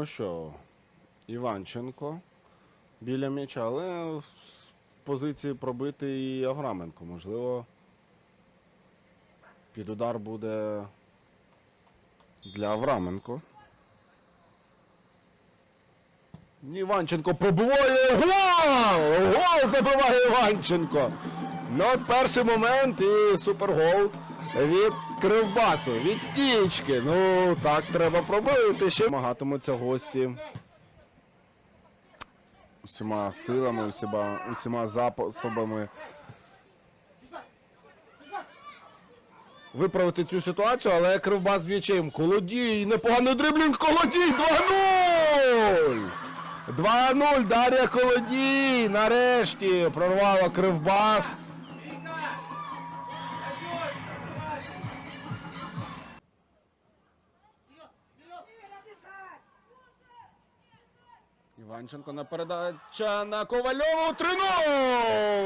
Ну що, Іванченко біля м'яча, але з позиції пробити і Авраменко. Можливо, під удар буде для Авраменко. Іванченко пробиває гол! Гол забиває Іванченко. Ну, перший момент і супергол від Кривбасу, від стічки. Ну, так треба пробити. Ще намагатимуться гості. Усіма силами, усіма, усіма засобами. Виправити цю ситуацію, але Кривбас м'ячем. Колодій, непоганий дриблінг, Колодій 2-0! 2-0, Дар'я Колодій, нарешті прорвала Кривбас. Іванченко на передача на Ковальову 3-0!